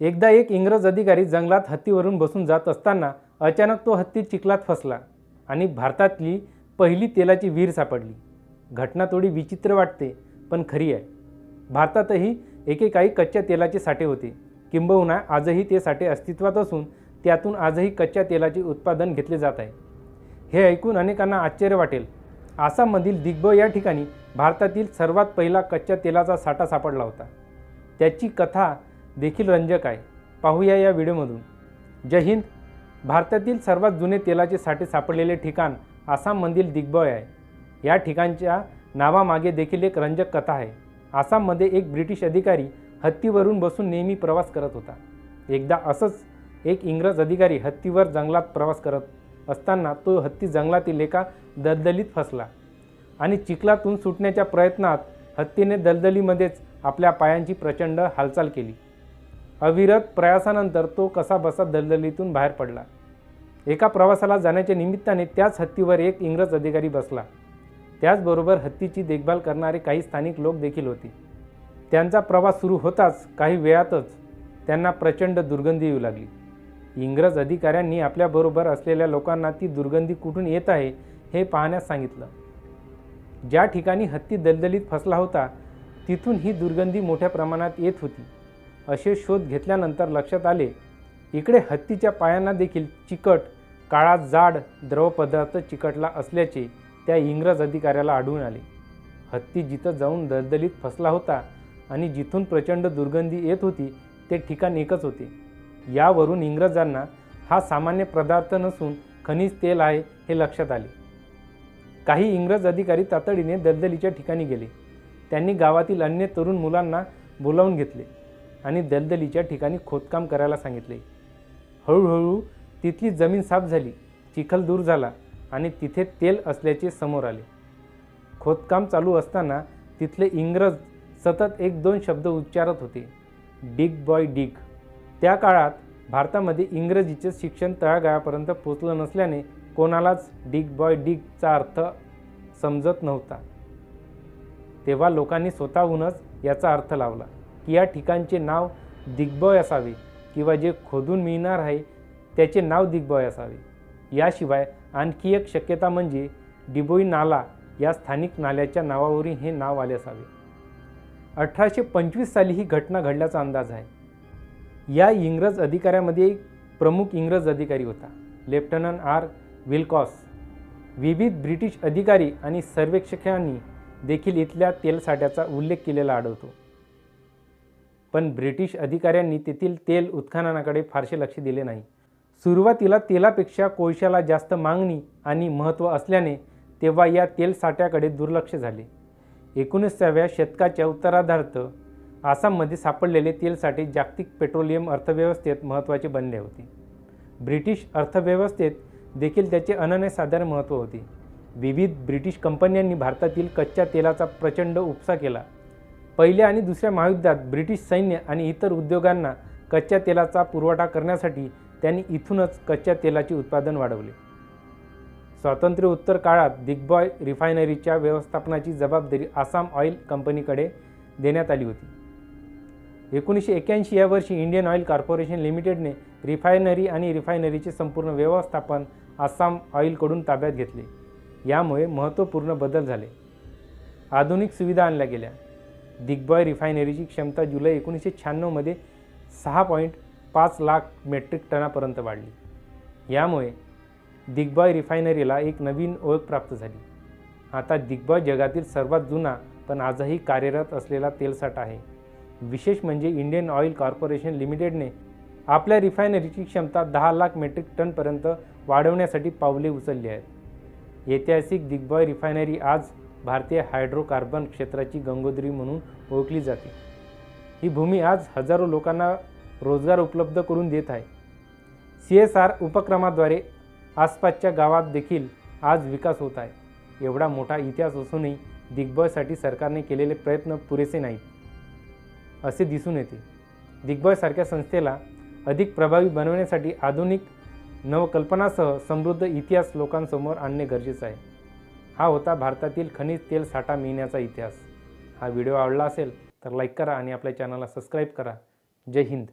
एकदा एक इंग्रज अधिकारी जंगलात हत्तीवरून बसून जात असताना अचानक तो हत्ती चिखलात फसला आणि भारतातली पहिली तेलाची विहीर सापडली. घटना थोडी विचित्र वाटते पण खरी आहे. भारतातही एकेकाळी कच्च्या तेलाचे साठे होते. किंबहुना आजही ते साठे अस्तित्वात असून त्यातून आजही कच्च्या तेलाचे उत्पादन घेतले जात आहे. हे ऐकून अनेकांना आश्चर्य वाटेल. आसाममधील दिग्बो या ठिकाणी भारतातील सर्वात पहिला कच्च्या तेलाचा साठा सापडला होता. त्याची कथा देखील रंजक आहे. पाहूया या व्हिडिओमधून. जय हिंद. भारतातील सर्वात जुने तेलाचे साठे सापडलेले ठिकाण आसाममधील दिग्बॉय आहे. या ठिकाणच्या नावामागे देखील एक रंजक कथा आहे. आसाममध्ये एक ब्रिटिश अधिकारी हत्तीवरून बसून नेहमी प्रवास करत होता. एकदा असंच एक इंग्रज अधिकारी हत्तीवर जंगलात प्रवास करत असताना तो हत्ती जंगलातील एका दलदलीत फसला आणि चिखलातून सुटण्याच्या प्रयत्नात हत्तीने दलदलीमध्येच आपल्या पायांची प्रचंड हालचाल केली. अविरत प्रयासानंतर तो कसा बसा दलदलीतून बाहेर पडला. एका प्रवासाला जाण्याच्या निमित्ताने त्याच हत्तीवर एक इंग्रज अधिकारी बसला. त्याचबरोबर हत्तीची देखभाल करणारे काही स्थानिक लोक देखील होते. त्यांचा प्रवास सुरू होताच काही वेळातच त्यांना प्रचंड दुर्गंधी येऊ लागली. इंग्रज अधिकाऱ्यांनी आपल्याबरोबर असलेल्या लोकांना ती दुर्गंधी कुठून येत आहे हे पाहण्यास सांगितलं. ज्या ठिकाणी हत्ती दलदलीत फसला होता तिथून ही दुर्गंधी मोठ्या प्रमाणात येत होती. असे शोध घेतल्यानंतर लक्षात आले इकडे हत्तीच्या पायांना देखील चिकट काळा जाड द्रवपदार्थ चिकटला असल्याचे त्या इंग्रज अधिकाऱ्याला आढळून आले. हत्ती जिथं जाऊन दलदलीत फसला होता आणि जिथून प्रचंड दुर्गंधी येत होती ते ठिकाण एकच होते. यावरून इंग्रजांना हा सामान्य पदार्थ नसून खनिज तेल आहे हे लक्षात आले. काही इंग्रज अधिकारी तातडीने दलदलीच्या ठिकाणी गेले. त्यांनी गावातील अन्य तरुण मुलांना बोलावून घेतले. आणि दलदलीच्या ठिकाणी खोदकाम करायला सांगितले. हळूहळू तिथली जमीन साफ झाली चिखल दूर झाला आणि तिथे तेल असल्याचे समोर आले. खोदकाम चालू असताना तिथले इंग्रज सतत एक दोन शब्द उच्चारत होते. Dig boy dig. त्या काळात भारतामध्ये इंग्रजीचे शिक्षण तळागाळापर्यंत पोचलं नसल्याने कोणालाच डिग बॉय डिगचा अर्थ समजत नव्हता. तेव्हा लोकांनी स्वतःहूनच याचा अर्थ लावला. की या ठिकाणचे नाव दिग्बॉय असावे किंवा जे खोदून मिळणार आहे त्याचे नाव दिग्बॉय असावे. याशिवाय आणखी एक शक्यता म्हणजे डिबोई नाला या स्थानिक नाल्याच्या नावावरून हे नाव आले असावे. अठराशे पंचवीस साली ही घटना घडल्याचा अंदाज आहे. या इंग्रज अधिकाऱ्यामध्ये एक प्रमुख इंग्रज अधिकारी होता लेफ्टनंट आर विल्कॉस. विविध ब्रिटिश अधिकारी आणि सर्वेक्षकांनी देखील इथल्या तेलसाठ्याचा उल्लेख केलेला आढळतो. पण ब्रिटिश अधिकाऱ्यांनी तेथील तेल उत्खननाकडे फारसे लक्ष दिले नाही. सुरुवातीला तेलापेक्षा कोळशाला जास्त मागणी आणि महत्त्व असल्याने तेव्हा या तेल साठ्याकडे दुर्लक्ष झाले. एकोणीसाव्या शतकाच्या उत्तरार्धार्थ आसाममध्ये सापडलेले तेलसाठे जागतिक पेट्रोलियम अर्थव्यवस्थेत महत्त्वाचे बनले होते. ब्रिटिश अर्थव्यवस्थेत देखील त्याचे अनन्यसाधारण महत्त्व होते. विविध ब्रिटिश कंपन्यांनी भारतातील कच्च्या तेलाचा प्रचंड उपसा केला. पहिल्या आणि दुसऱ्या महायुद्धात ब्रिटिश सैन्य आणि इतर उद्योगांना कच्च्या तेलाचा पुरवठा करण्यासाठी त्यांनी इथूनच कच्च्या तेलाचे उत्पादन वाढवले. स्वातंत्र्य उत्तर काळात दिग्बॉय रिफायनरीच्या व्यवस्थापनाची जबाबदारी आसाम ऑइल कंपनीकडे देण्यात आली होती. एकोणीसशे एक्याऐंशी या वर्षी इंडियन ऑइल कॉर्पोरेशन लिमिटेडने रिफायनरी आणि रिफायनरीचे संपूर्ण व्यवस्थापन आसाम ऑइलकडून ताब्यात घेतले. यामुळे महत्त्वपूर्ण बदल झाले. आधुनिक सुविधा आणल्या गेल्या. दिग्बॉय रिफायनरीची क्षमता जुलै एकोणीसशे शहाण्णवमध्ये सहा पॉईंट पाच लाख मेट्रिक टनापर्यंत वाढली. यामुळे दिग्बॉय रिफायनरीला एक नवीन ओळख प्राप्त झाली. आता दिग्बॉय जगातील सर्वात जुना पण आजही कार्यरत असलेला तेलसाठा आहे. विशेष म्हणजे इंडियन ऑइल कॉर्पोरेशन लिमिटेडने आपल्या रिफायनरीची क्षमता दहा लाख मेट्रिक टनपर्यंत वाढवण्यासाठी पावले उचलली आहेत. ऐतिहासिक दिग्बॉय रिफायनरी आज भारतीय हायड्रोकार्बन क्षेत्राची गंगोत्री म्हणून ओळखली जाते. ही भूमी आज हजारो लोकांना रोजगार उपलब्ध करून देत आहे. सी एस आर उपक्रमाद्वारे आसपासच्या गावात देखील आज विकास होत आहे. एवढा मोठा इतिहास असूनही दिग्बॉयसाठी सरकारने केलेले प्रयत्न पुरेसे नाहीत. असे दिसून येते. दिग्बॉयसारख्या संस्थेला अधिक प्रभावी बनवण्यासाठी आधुनिक नवकल्पनासह समृद्ध इतिहास लोकांसमोर आणणे गरजेचं आहे. हा होता भारतातील खनिज तेल साठा मिळण्याचा इतिहास. हा व्हिडिओ आवडला असेल तर लाईक करा आणि आपल्या चॅनलला सबस्क्राईब करा. जय हिंद.